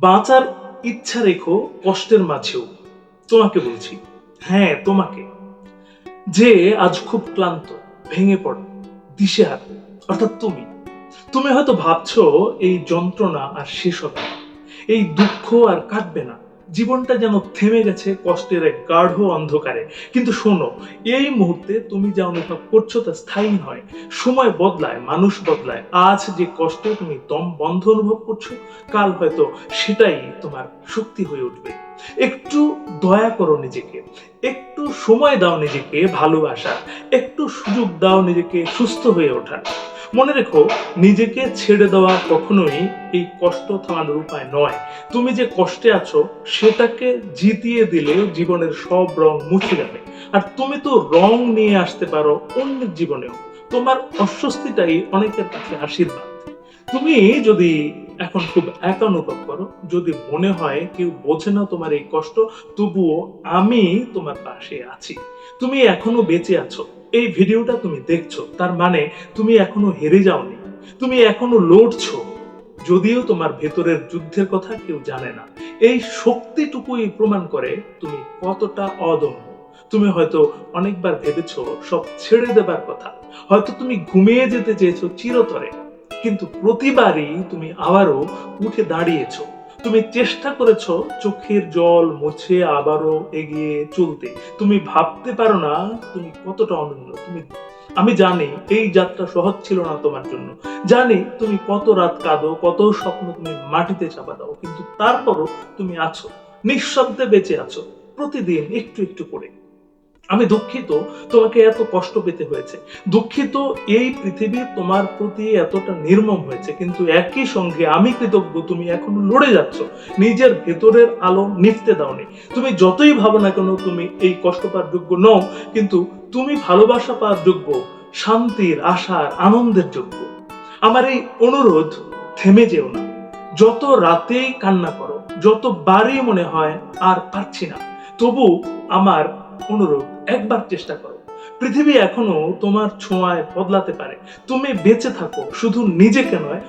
বাঁচার ইচ্ছা রেখো কষ্টের মাঝেও। তোমাকে বলছি হ্যাঁ তোমাকে। যে আজ খুব ক্লান্ত, ভেঙে পড়ো হাত অর্থাৎ তুমি। তুমি হয়তো ভাবছ, এই যন্ত্রণা আর শেষ হবে এই দুঃখ আর কাটবে না। জীবনটা যেন থেমে গেছে কষ্টের এক গাঢ় অন্ধকারে। কিন্তু শোনো, এই মুহূর্তে তুমি যা অনুভব করছ তা স্থায়ী নয়। সময় বদলায়, মানুষ বদলায়। আজ যে কষ্ট তুমি দম বন্ধ অনুভব করছ, কাল হয়তো সেটাই তোমার শক্তি হয়ে উঠবে। একটু দয়া করো নিজেকে। একটু সময় দাও নিজেকে ভালোবাসা। একটু সুযোগ দাও নিজেকে সুস্থ হয়ে ওঠার। মনে রেখো, নিজেকে ছেড়ে দেওয়া কখনোই এই কষ্ট থামানোর উপায় নয়। তুমি যে কষ্টে আছো, সেটাকে জিতিয়ে দিলে জীবনের সব রং মুছে যাবে। আর তুমি তো রং নিয়ে আসতে পারো অন্যের জীবনেও। তোমার অস্বস্তিটাই অনেকের কাছে আশীর্বাদ। তুমি যদি এখন খুব একা অনুভব করো, যদি মনে হয় কেউ বোঝে না তোমার এই কষ্ট, তবুও আমি তোমার পাশে আছি। তুমি এখনও বেঁচে আছো। এই ভিডিওটা তুমি দেখছ, তার মানে তুমি এখনও হেরে যাওনি। তুমি এখনও লড়ছো। যদিও তোমার ভেতরের যুদ্ধের কথা কেউ জানে না। এই শক্তিটুকুই প্রমাণ করে তুমি কতটা অদম্য। তুমি হয়তো অনেকবার ভেবেছো, সব ছেড়ে দেবার কথা। হয়তো তুমি ঘুমিয়ে যেতে চেয়েছো চিরতরে। কিন্তু প্রতিবারই তুমি আবারও উঠে দাঁড়িয়েছো। তুমি চেষ্টা করেছ চোখের জল মুছে আবারও এগিয়ে চলতে। তুমি ভাবতে পারো না তুমি কতটা অনন্য। তুমি আমি জানি এই যাত্রা সহজ ছিল না তোমার জন্য। জানি তুমি কত রাত কাঁদো, কত স্বপ্ন তুমি মাটিতে চাপা দাও, কিন্তু তারপরও তুমি আছো, নিঃশব্দে বেঁচে আছো, প্রতিদিন একটু একটু করে। আমি দুঃখিত, তোমাকে এত কষ্ট পেতে হয়েছে। দুঃখিত, এই পৃথিবী তোমার প্রতি এতটা নির্মম হয়েছে, কিন্তু একই সঙ্গে আমি কৃতজ্ঞ, তুমি এখনও লড়ে যাচ্ছ। নিজের ভেতরের আলো নিভতে দাওনি। তুমি যতই ভাবো না কেন, তুমি এই কষ্ট পাওয়ার যোগ্য নও, কিন্তু তুমি ভালোবাসা পাওয়ার যোগ্য, শান্তির, আশার, আনন্দের যোগ্য। আমার এই অনুরোধ, থেমে যেও না। যত রাতেই কান্না করো, যত বারই মনে হয়, আর পারছি না। তবু আমার অনুরোধ একবার চেষ্টা করো। পৃথিবী এখনও তোমার ছোঁয়ায় বদলাতে পারে। তুমি বেঁচে থাকো, শুধু নিজেকে নয়,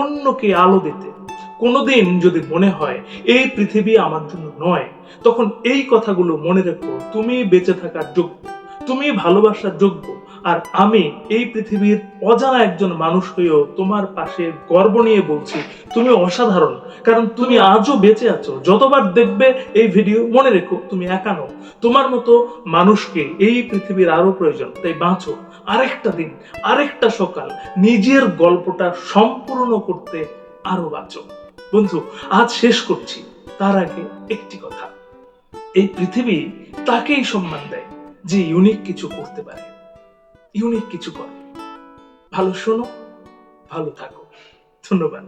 অন্যকে আলো দিতে। কোনোদিন যদি মনে হয়, এই পৃথিবী আমার জন্য নয়, তখন এই কথাগুলো মনে রেখো, তুমি বেঁচে থাকার যোগ্য। তুমি ভালোবাসার যোগ্য। আর আমি এই পৃথিবীর অজানা একজন মানুষ হয়েও তোমার পাশে গর্ব নিয়ে বলছি, তুমি অসাধারণ। কারণ তুমি আজও বেঁচে আছো। যতবার দেখবে এই ভিডিও, মনে রেখো, তুমি একা নও। তোমার মতো মানুষকে এই পৃথিবীর আরও প্রয়োজন। তাই বাঁচো। আরেকটা দিন, আরেকটা সকাল, নিজের গল্পটা সম্পূর্ণ করতে আরও বাঁচো। বন্ধু, আজ শেষ করছি। তার আগে একটি কথা। এই পৃথিবী তাকেই সম্মান দেয় যে ইউনিক কিছু করতে পারে। ইউনিক কিছু করে। ভালো শোনো ভালো থাকো। ধন্যবাদ।